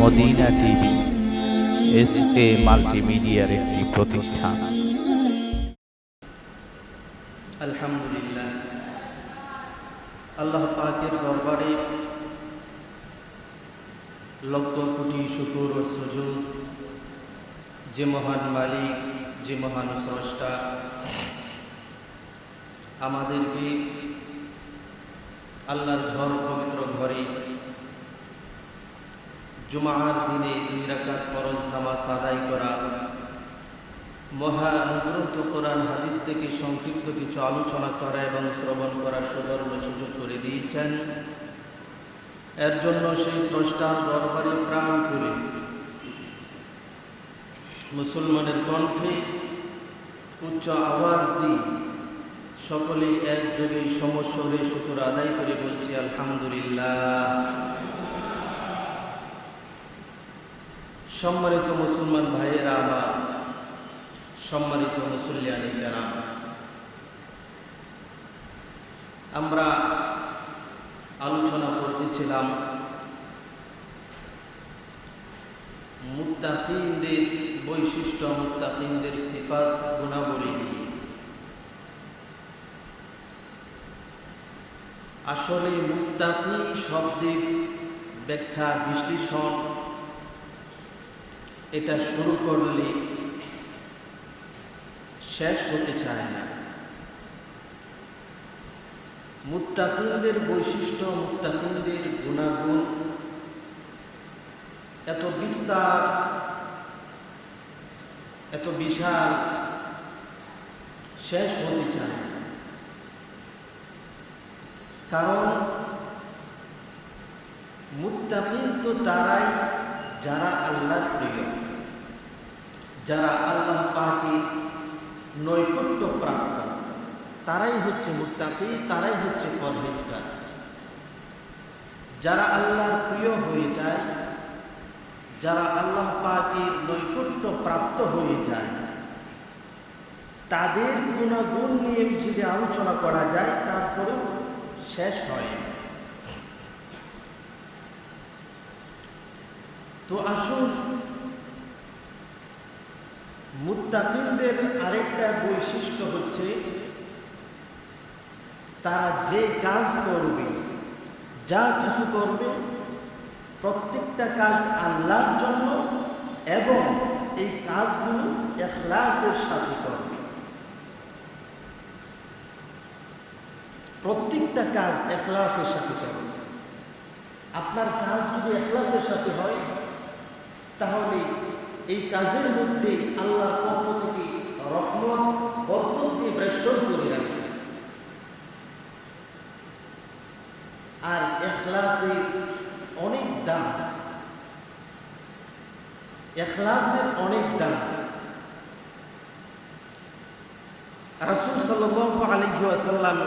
Medina TV, S A মাল্টিমিডিয়ার একটি প্রতিষ্ঠান। আলহামদুলিল্লাহ। আল্লাহ পাকের দরবারে লক্ষ কোটি শুকুর ও সুযোগ যে মহান মালিক, যে মহান স্রষ্টা, আমাদেরকে আল্লাহর ঘর পবিত্র ঘরে। জুমার দিনে দুই রাকাত ফরজ নামাজ আদায় করা। মহা গ্রন্থ কোরআন হাদিস থেকে সংক্ষিপ্ত কিছু আলোচনা করা এবং শ্রবণ করার সুবর্ণ সুযোগ করে দিয়েছেন। এর জন্য সেই স্রষ্টার দরবারে প্রাণ করে মুসলমানের কণ্ঠে উচ্চ আওয়াজ দিয়ে সকলে একযোগে সমস্বরে শুকুর আদায় করে বলছি, আলহামদুলিল্লাহ। সম্মানিত মুসলমান ভাইয়েরা আমার, সম্মানিত মুসল্লিয়ানি কেরাম, আমরা আলোচনা করতেছিলাম মুত্তাকিনদের বৈশিষ্ট্য, মুত্তাকিনদের সিফাত, গুণাবলী নিয়ে। আসলে মুত্তাকি শব্দের ব্যাখ্যা, বিশ্লেষণ? এটা শুরু করলে শেষ হতে চায় না। মুত্তাকিনদের বৈশিষ্ট্য, মুত্তাকিনদের গুণাগুণ এত বিস্তার, এত বিশাল, শেষ হতে চায় কারণ মুত্তাকিন তো তারাই যারা আল্লাহর প্রিয়। যারা আল্লাহ পাকে নৈকট্য প্রাপ্ত তারাই হচ্ছে মুত্তাকি তারাই হচ্ছে ফরহেজগার যারা আল্লাহর প্রিয় হয়ে যায়, যারা আল্লাহ পাকে নৈকট্য প্রাপ্ত হয়ে যায়, তাদের গুণাগুণ নিয়ে যদি আলোচনা করা যায় তারপরেও শেষ হয়। তো আসুন, মুত্তাকিনদের আরেকটা বৈশিষ্ট্য হচ্ছে, তারা যে কাজ করবে, যা কিছু করবে, প্রত্যেকটা কাজ আল্লাহর জন্য এবং এই কাজগুলো এখলাসের সাথে করবে। প্রত্যেকটা কাজ এখলাসের সাথে করবে আপনার কাজ যদি এখলাসের সাথে হয়, তাহলে এই কাজের মধ্যে আল্লাহর পক্ষ থেকে রহমত, বরকত দিয়ে বেষ্টন করে রাখবে আর এখলাসের অনেক দাম। এখলাসের অনেক দাম। রাসুল ওয়াসাল্লাম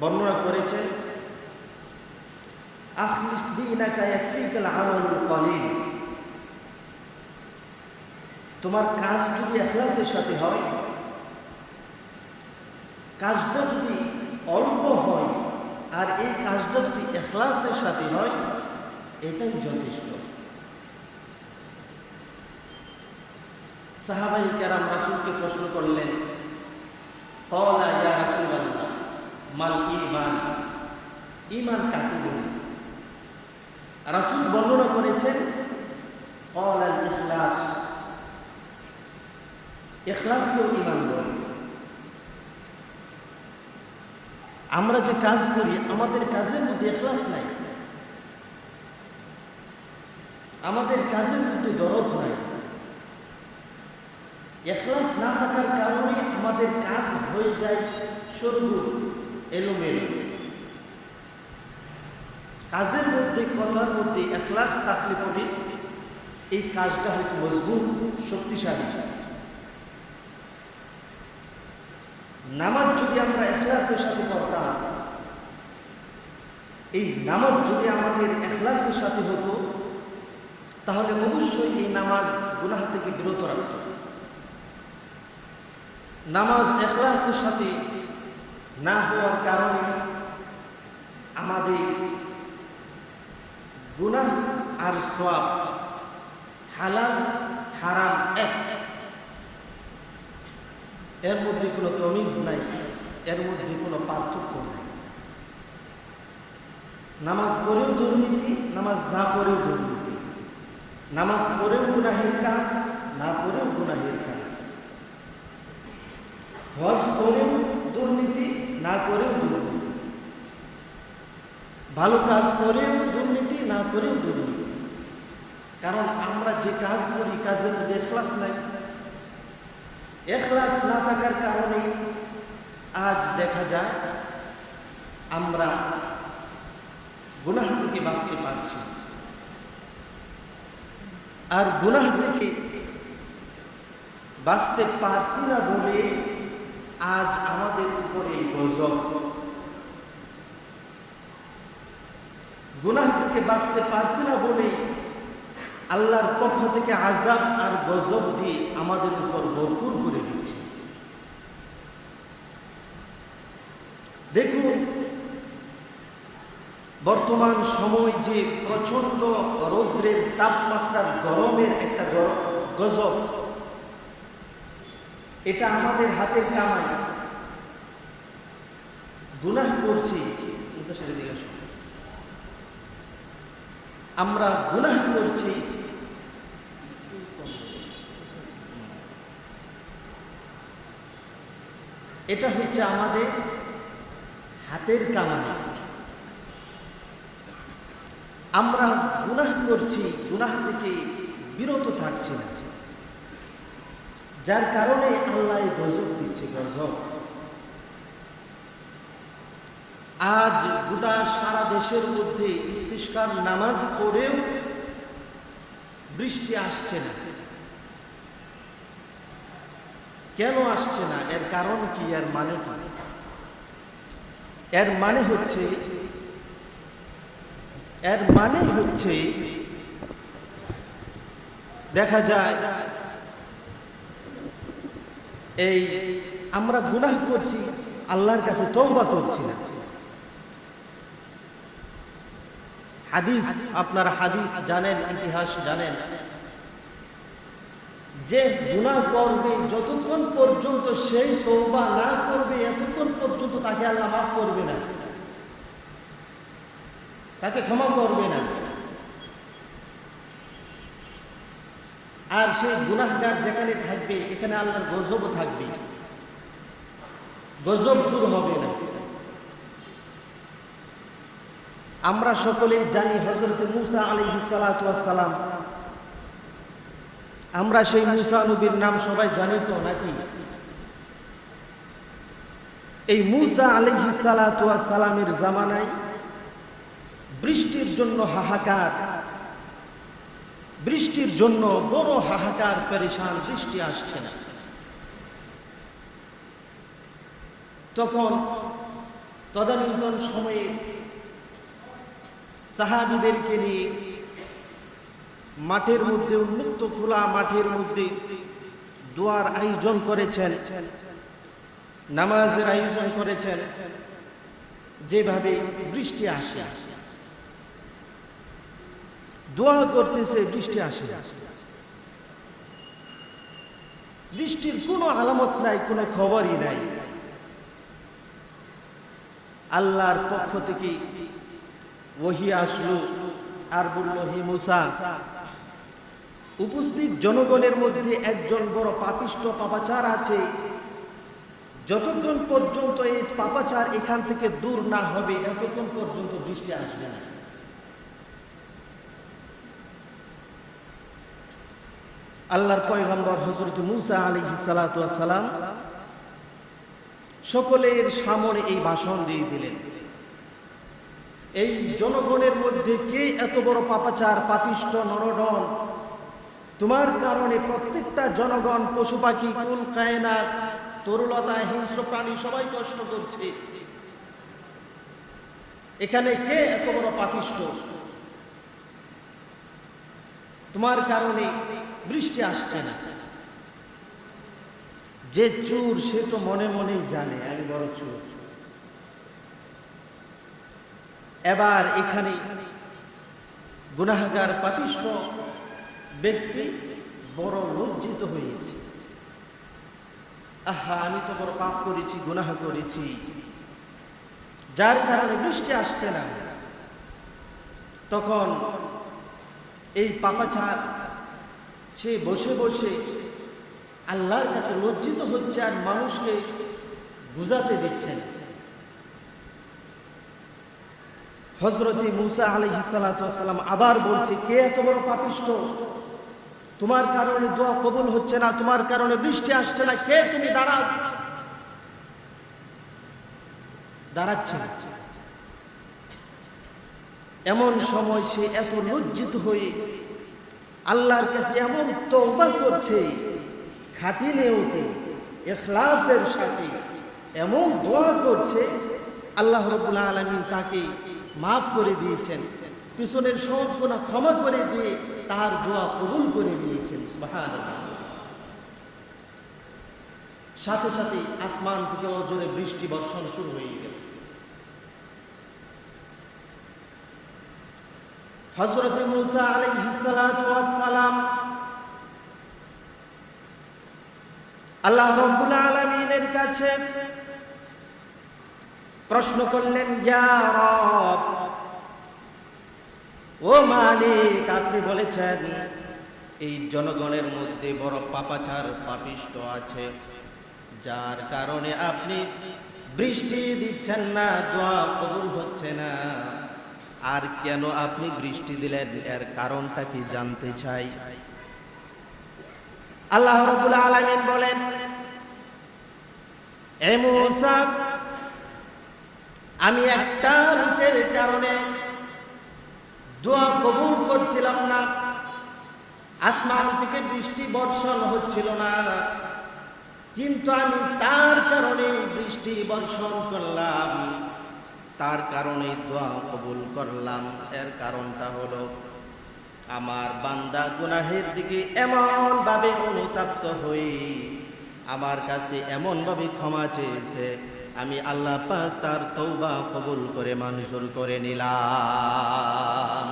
বর্ণনা কলিল। তোমার কাজ যদি এখলাসের সাথে হয়, কাজটা যদি অল্প হয়, আর এই কাজটা যদি এখলাসের সাথে হয়, এটাই যথেষ্ট। সাহাবাই কেরাম রাসুলকে প্রশ্ন করলেন, কলা ইয়া রাসূলুল্লাহ? মাল ঈমান ঈমান কাকে বলে রাসূল বর্ণনা করেছেন কল আল ইখলাস এখলাসকেও ইমান বলে। আমরা যে কাজ করি, আমাদের কাজের মধ্যে এখলাস নাই। আমাদের কাজের মধ্যে দরদ নাই। এখলাস না থাকার কারণে আমাদের কাজ হয়ে যায় সরু। এলোমেলো। কাজের মধ্যে, কথার মধ্যে এখলাস থাকলে পরে এই কাজটা হয়তো মজবুত, শক্তিশালী। নামাজ যদি আমরা এখলাসের সাথে করতাম এই নামাজ যদি আমাদের এখলাসের সাথে হতো, তাহলে অবশ্যই এই নামাজ গুনাহ থেকে বিরত রাখত। নামাজ এখলাসের সাথে না হওয়ার কারণে আমাদের গুনাহ আর সোয়াব হালাল, হারাম এক। এর মধ্যে কোনো তমিজ নাই, এর মধ্যে কোনো পার্থক্য নাই। নামাজ পড়েও দুর্নীতি, নামাজ না পড়েও দুর্নীতি। নামাজ পড়েও গুনাহের কাজ, না পড়েও গুনাহের কাজ। হজ করেও দুর্নীতি, না করেও দুর্নীতি। ভালো কাজ করেও দুর্নীতি, না করেও দুর্নীতি। কারণ আমরা যে কাজ করি, কাজের মধ্যে এখলাস নাই। এখলাস না থাকার কারণে আজ দেখা যায়, আমরা গুনাহ থেকে বাঁচতে পারছি আর গুনাহ থেকে বাঁচতে পারছি না বলে আজ আমাদের উপরে গজব। গুনাহ থেকে বাঁচতে পারছি না বলে আল্লাহর পক্ষ থেকে আজাব আর গজব দিয়ে আমাদের উপর ভরপুর করে দিচ্ছে। দেখুন, বর্তমান সময় যে প্রচণ্ড রৌদ্রের তাপমাত্রার গরমের একটা গজব এটা আমাদের হাতের কামাই। গুনাহ করছি। আমরা গুনাহ করছি। এটা হচ্ছে আমাদের হাতের কামাই। আমরা গুনাহ করছি, গুনাহ থেকে বিরত থাকছি না। যার কারণে আল্লাহ গজব দিচ্ছে, গজব। আজ গোটা সারা দেশের মধ্যে ইস্তিস্কার নামাজ পড়েও বৃষ্টি আসছে না। কেন আসছে না? এর কারণ কি? এর মানে কি? এর মানে হচ্ছে, এর মানে হচ্ছে, দেখা যায় এই আমরা গুনাহ করছি, আল্লাহর কাছে তৌবা করছি না। হাদিস, আপনারা হাদিস জানেন, ইতিহাস জানেন। যে গুনাহ করবে, যতক্ষণ পর্যন্ত সেই তওবা না করবে, এতক্ষণ পর্যন্ত তাকে আল্লাহ মাফ করবে না। তাকে ক্ষমা করবে না। আর সেই গুনাহগার যেখানে থাকবে, এখানে আল্লাহর গজবও থাকবে। গজব দূর হবে না। আমরা সকলেই জানি হজরত মুসা আলী সালাম আমরা সেই মুসা নবীর নাম সবাই জানি তো নাকি? এই মুসা আলী সালামের জামানায় বৃষ্টির জন্য হাহাকার বৃষ্টির জন্য বড় হাহাকার ফেরেশান বৃষ্টি আসছে না। তখন তদানীন্তন সময়ে সাহাবিদেরকে নিয়ে মাঠের মধ্যে, উন্মুক্ত খোলা মাঠের মধ্যে দোয়ার আয়োজন করেছেন, নামাজের আয়োজন করেছেন, যেভাবে বৃষ্টি আসে আসে। দোয়া করতেছে, বৃষ্টি আসে। বৃষ্টির কোনো আলামত নাই, কোনো খবরই নাই। আল্লাহর পক্ষ থেকে ওহি আসলো আর বলল, হে মুসা, উপস্থিত জনগণের মধ্যে একজন বড় পাপিষ্ট পাপাচার আছে। যতক্ষণ পর্যন্ত এই পাপাচার এখান থেকে দূর না হবে, এতক্ষণ পর্যন্ত বৃষ্টি আসবে না। আল্লাহর পয়গম্বর হজরত মুসা আলী সালাম সকলের সামনে এই ভাষণ দিয়ে দিলেন। এই জনগণের মধ্যে কে এত বড় পাপাচার পাপিষ্ট নরডন? তোমার কারণে প্রত্যেকটা জনগণ, পশু পাখি, কুল, কায়নাত, তরুলতা, হিংস্র প্রাণী সবাই কষ্ট করছে। এখানে কে এত বড় পাপিষ্ট তোমার কারণে বৃষ্টি আসছে না। যে চোর, সে তো মনে মনেই জানে আমি বড় চোর। এবার এখানে গুনাহগার পাপিষ্ট ব্যক্তি বড় লজ্জিত হয়েছে। আহা, আমি তো বড় পাপ করেছি, গুনাহ করেছি। যার কারণে বৃষ্টি আসছে না। তখন এই পাপাচার সে বসে বসে আল্লাহর কাছে লজ্জিত হচ্ছে আর মানুষকে বুঝাতে দিচ্ছেন হজরতে মুসা আলহিসাল্লাম আবার বলছে, কে এত বড় পাপিষ্ট? তোমার কারণে দোয়া কবুল হচ্ছে না, তোমার কারণে বৃষ্টি আসছে না, কে তুমি দাঁড়াও? দাঁড়াচ্ছে এমন সময় সে এত লজ্জিত হয়ে আল্লাহর কাছে এমন তওবা করছে, খাটি নেওতে এখলাসের সাথে এমন দোয়া করছে, আল্লাহ রবুল্লা আলমিন তাকে মাফ করে দিয়েছেন পিছনের গুনাহ ক্ষমা করে দিয়ে তার দোয়া কবুল করে দিয়েছেন। সাথে সাথে আসমান থেকে অজরে বৃষ্টি বর্ষণ শুরু হয়ে গেল হজরত মুসা আলাইহিসসালাম আল্লাহ রব্বুল আলামিনের কাছে প্রশ্ন করলেন ও মালিক, আপনি বলেছেন, এই জনগণের মধ্যে বড় পাপাচার পাপিষ্ট আছে, যার কারণে আপনি বৃষ্টি দিচ্ছেন না, দোয়া কবুল হচ্ছে না। আর কেন আপনি বৃষ্টি দিলেন? এর কারণটা কি জানতে চাই। আল্লাহ রবুল আলামিন বলেন আমি একটা লোকের কারণে দোয়া কবুল করছিলাম না। আসমান থেকে বৃষ্টি বর্ষণ হচ্ছিল না। কিন্তু আমি তার কারণে বৃষ্টি বর্ষণ করলাম। তার কারণে দোয়া কবুল করলাম। এর কারণটা হলো, আমার বান্দা গুনাহের দিকে এমন ভাবে অনুতাপ্ত হই, আমার কাছে এমন ভাবে ক্ষমা চেয়েছে, আমি আল্লাহ পাক তার তৌবা কবুল করে মঞ্জুর করে নিলাম।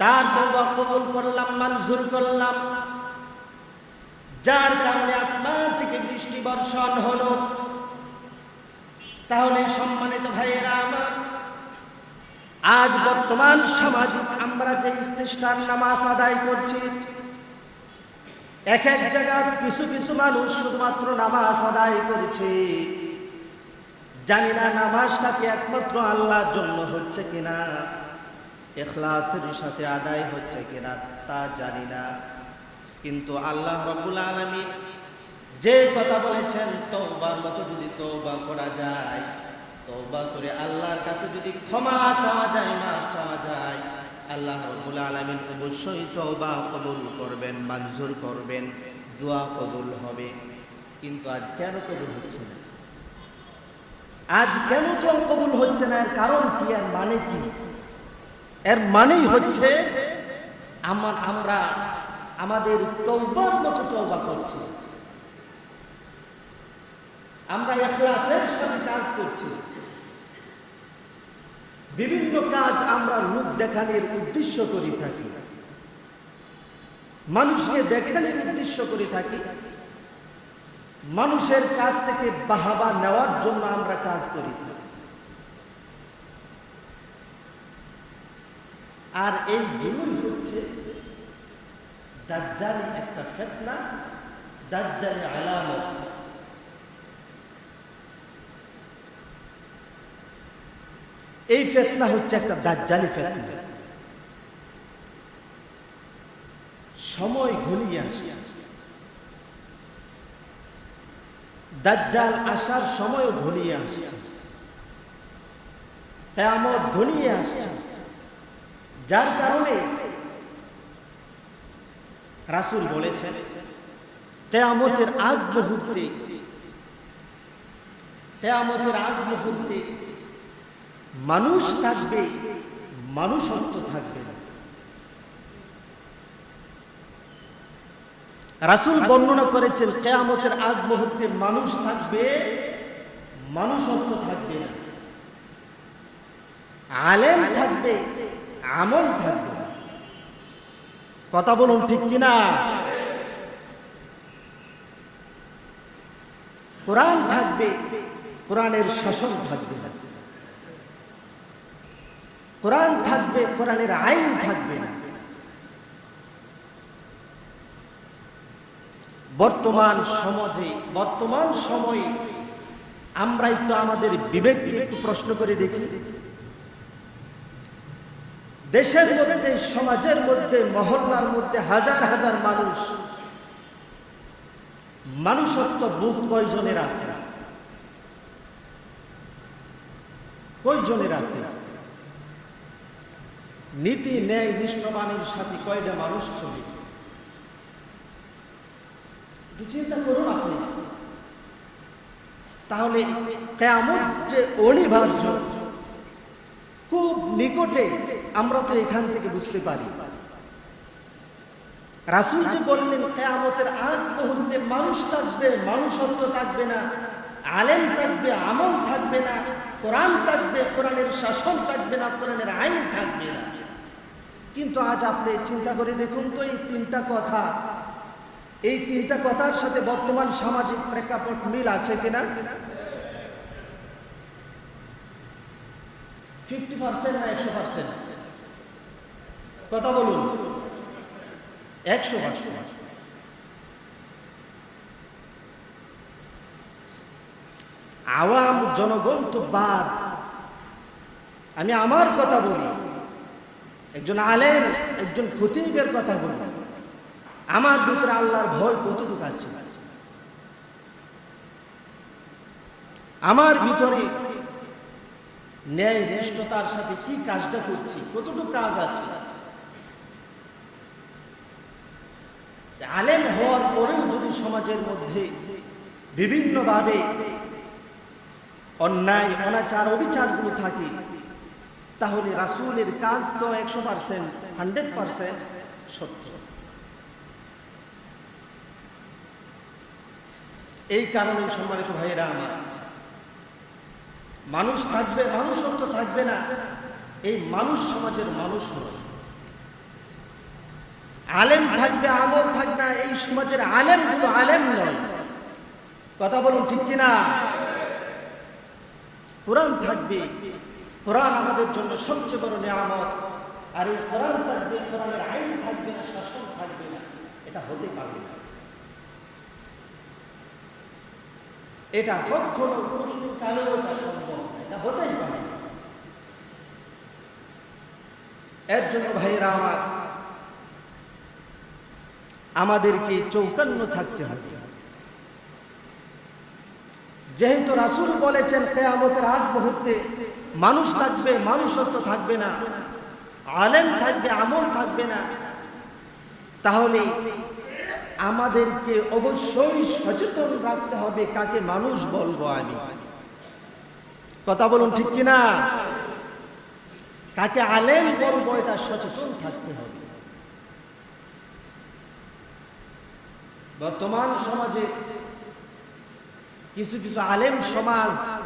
তার তৌবা কবুল করলাম, মঞ্জুর করলাম। যার কারণে আসমান থেকে বৃষ্টি বর্ষণ হলো তাহলে সম্মানিত ভাইয়েরা আমার, আজ বর্তমান সামাজিক আমরা যে ইস্তিস্কার নামাজ আদায় করছি। এক এক জায়গার কিছু কিছু মানুষ শুধুমাত্র নামাজ আদায় করছে। জানি না নামাজটা কি একমাত্র আল্লাহর জন্য হচ্ছে কিনা, এখলাসের সাথে আদায় হচ্ছে কিনা তা জানি না। কিন্তু আল্লাহ রবুল আলমী যে কথা বলেছেন, তওবার মতো যদি তওবা করা যায়, তওবা করে আল্লাহর কাছে যদি ক্ষমা চাওয়া যায় মা চাওয়া যায়, আল্লাহ রব্বুল আলামিন অবশ্যই তওবা কবুল করবেন, মঞ্জুর করবেন, দোয়া কবুল হবে। কিন্তু আজ কেন কবুল হচ্ছে না? আজ কেন তো কবুল হচ্ছে না? এর কারণ কি? এর মানে কি? এর মানেই হচ্ছে, আমার, আমরা, আমাদের তওবার মতো তৌবা করছি। আমরা এখলাসের সাথে কাজ করছি। বিভিন্ন কাজ আমরা লোক দেখানোর উদ্দেশ্য করে থাকি। মানুষকে দেখানোর উদ্দেশ্য করে থাকি। মানুষের কাছ থেকে বাহাবা নেওয়ার জন্য আমরা কাজ করি। আর এই গুলোই হচ্ছে দাজ্জালি একটা ফেতনা দাজ্জালি আলামত। এই ফেতনা হচ্ছে একটা দাজ্জালি ফেতনা। সময় ঘনিয়ে আসছে। দাজ্জাল আসার সময় ঘনিয়ে আসছে। কেয়ামত ঘনিয়ে আসছে। যার কারণে রাসূল বলেছেন, কেয়ামতের আগ মুহূর্তে, কেয়ামতের আগ মুহূর্তে মানুষ থাকবে মানুষত্ব থাকবে। রাসূল বর্ণনা করেছেন কেয়ামতের আগ মুহূর্তে মানুষ থাকবে মানুষত্ব থাকবে না। আলেম থাকবে আমল থাকবে কথা বলুন ঠিক কিনা? কোরআন থাকবে কোরআনের শাসন থাকবে কোরআন থাকবে, কোরআনের আইন থাকবে। বর্তমান সমাজে, বর্তমান সময়ে আমরা একটু আমাদের বিবেককে একটু প্রশ্ন করে দেখি। দেশের মধ্যে, সমাজের মধ্যে, মহল্লার মধ্যে হাজার হাজার মানুষ, মানুষত্ব বোধ কয়জনের আছে? কয়জনের আছে? নীতি ন্যায় নিষ্ঠবানের সাথে কয়টা মানুষ চলে? চিন্তা করুন আপনি। তাহলে কেমন যে অনিবার্য, খুব নিকটে আমরা তো এখান থেকে বুঝতে পারি। রাসুল যে বললেন, কেয়ামতের আগ মুহূর্তে মানুষ থাকবে, মানুষত্ব থাকবে না, আলেম থাকবে, আমল থাকবে না, কোরআন থাকবে, কোরআনের শাসন থাকবে না, কোরআনের আইন থাকবে না। কিন্তু আজ আপনি চিন্তা করে দেখুন তো এই তিনটা কথা। এই তিনটা কথার সাথে বর্তমান সামাজিক প্রেক্ষাপট মিল আছে কিনা? ফিফটি পার্সেন্ট না একশো পার্সেন্ট কথা বলুন। একশো পার্সেন্ট আওয়াম জনগণ তো বাদ। আমি আমার কথা বলি। একজন আলেম, একজন খতিবের কথা বলি। আমার ভিতরে আল্লাহর ভয় কতটুকু আছে? আমার ভিতরে ন্যায় নিষ্ঠতার সাথে কি কাজটা করছি? কতটুকু কাজ আছে? আলেম হওয়ার পরেও যদি সমাজের মধ্যে বিভিন্নভাবে অন্যায়, অনাচার, অবিচারগুলো থাকে তাহলে রাসূলের কাজ তো একশো পার্সেন্ট, হান্ড্রেড পার্সেন্ট সত্য। এই কারণে সম্মানিত ভাইয়েরা আমার, মানুষ থাকবে, মানুষত্ব থাকবে না। এই মানুষ সমাজের মানুষ আলেম থাকবে, আমল থাকবে না, এই সমাজের আলেমগুলো আলেম নয়। কথা বলুন ঠিক কিনা? কোরআন থাকবে কোরআন আমাদের জন্য সবচেয়ে বড় নিয়ামত। আর এই কোরআন থাকবে, কোরআনের আইন থাকবে না, শাসন থাকবে না, এটা হতে পারবে না। এটা কখনো প্রশ্ন কালেও এটা সম্ভব। এটা হতেই পারে এর জন্য ভাইয়েরা আমার, আমাদেরকে চৌকান্ন থাকতে হবে। যেহেতু রাসুল বলেছেন, কেয়ামতের আগ মুহূর্তে মানুষ থাকবে, মানুষত্ব থাকবে না। আলেম থাকবে, আমল থাকবে না। তাহলে আমাদেরকে অবশ্যই সচেতন রাখতে হবে কাকে মানুষ বলব আমি। কথা বলুন ঠিক কিনা? কাকে আলেম বলব এটা সচেতন থাকতে হবে। বর্তমান সমাজে কিছু কিছু আলেম সমাজ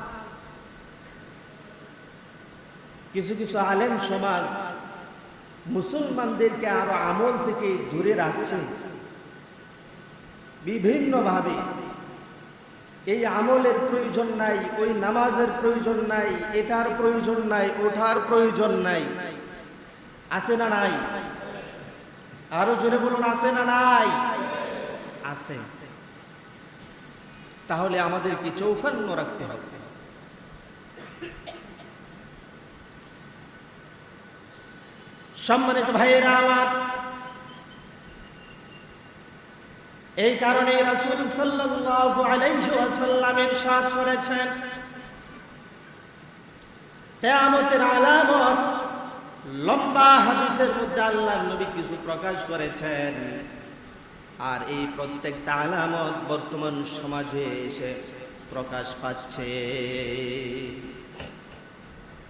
কিছু কিছু আলেম সমাজ মুসলমানদেরকে আরও আমল থেকে দূরে রাখছে। বিভিন্নভাবে এই আমলের প্রয়োজন নাই, ওই নামাজের প্রয়োজন নাই, এটার প্রয়োজন নাই ওঠার প্রয়োজন নাই। আছে না নাই? আরও জোরে বলুন, আছে না নাই? আছে। তাহলে আমাদেরকে চৌকান্ন রাখতে হবে। সম্মানিত ভাইয়েরা আমার। এই কারণে রাসূল সাল্লাল্লাহু আলাইহি সাথ করেছেন, কিয়ামতের আলামত লম্বা হাদিসের মধ্যে আল্লাহর নবী কিছু প্রকাশ করেছেন। আর এই প্রত্যেকটা আলামত বর্তমান সমাজে এসে প্রকাশ পাচ্ছে।